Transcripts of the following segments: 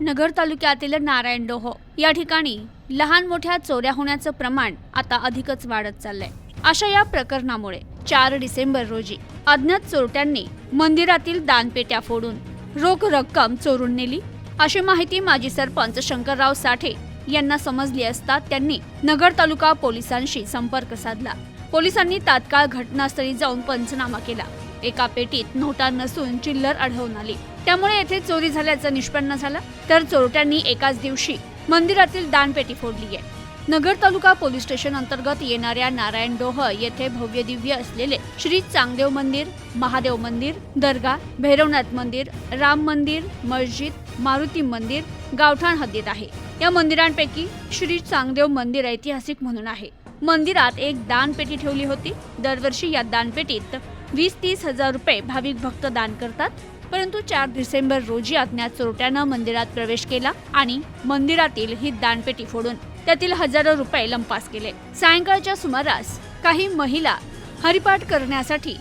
नगर तालुक्यातील नारायणडोह या ठिकाणी लहान मोठ्या चोऱ्या होण्याचं प्रमाण आता अधिकच वाढत चाललंय. अशा या प्रकरणामुळे चार डिसेंबर रोजी अज्ञात चोरट्यांनी मंदिरातील दानपेट्या फोडून रोख रक्कम चोरून नेली. अशी माहिती माजी सरपंच शंकरराव साठे यांना समजली असता त्यांनी नगर तालुका पोलिसांशी संपर्क साधला. पोलिसांनी तात्काळ घटनास्थळी जाऊन पंचनामा केला. एका पेटीत नोटा नसून चिल्लर आढळून आली. त्यामुळे येथे चोरी झाल्याचं निष्पन्न झालं. तर चोरट्यांनी एकाच दिवशी मंदिरातील दानपेटी फोडली आहे. नगर तालुका पोलीस स्टेशन अंतर्गत येणाऱ्या नारायण डोह येथे भव्य दिव्य असलेले श्री चांगदेव मंदिर महादेव मंदिर दर्गा भैरवनाथ मंदिर राम मंदिर मस्जिद मारुती मंदिर गावठाण हद्दीत आहे. या मंदिरांपैकी श्री चांगदेव मंदिर ऐतिहासिक म्हणून आहे. मंदिरात एक दानपेटी ठेवली होती. दरवर्षी या दानपेटीत वीस तीस हजार रुपये भाविक भक्त दान करतात. परंतु चार डिसेंबर रोजी अज्ञात चोरट्यानं मंदिरात प्रवेश केला आणि मंदिरातील ही दानपेटी फोडून त्यातील हजारो रुपये लंपास केले. सायंकाळच्या सुमारास काही महिला हरिपाठ करण्यासाठी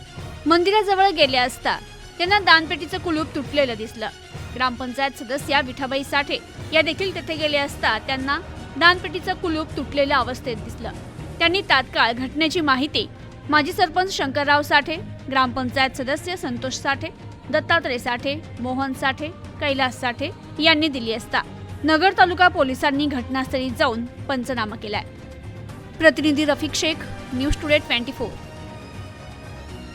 मंदिराजवळ गेल्या असता त्यांना दानपेटीचं कुलूप तुटलेलं दिसलं. ग्रामपंचायत सदस्या विठाबाई साठे या देखील तेथे गेले असता त्यांना दानपेटीचं कुलूप तुटलेल्या अवस्थेत दिसलं. त्यांनी तात्काळ घटनेची माहिती माजी सरपंच शंकरराव साठे ग्रामपंचायत सदस्य संतोष साठे दत्तात्रय साठे मोहन साठे कैलास साठे यांनी दिली असता. नगर तालुका पोलिसांनी घटनास्थळी जाऊन पंचनामा केलाय. प्रतिनिधी Rafiq Shaikh news today twenty four.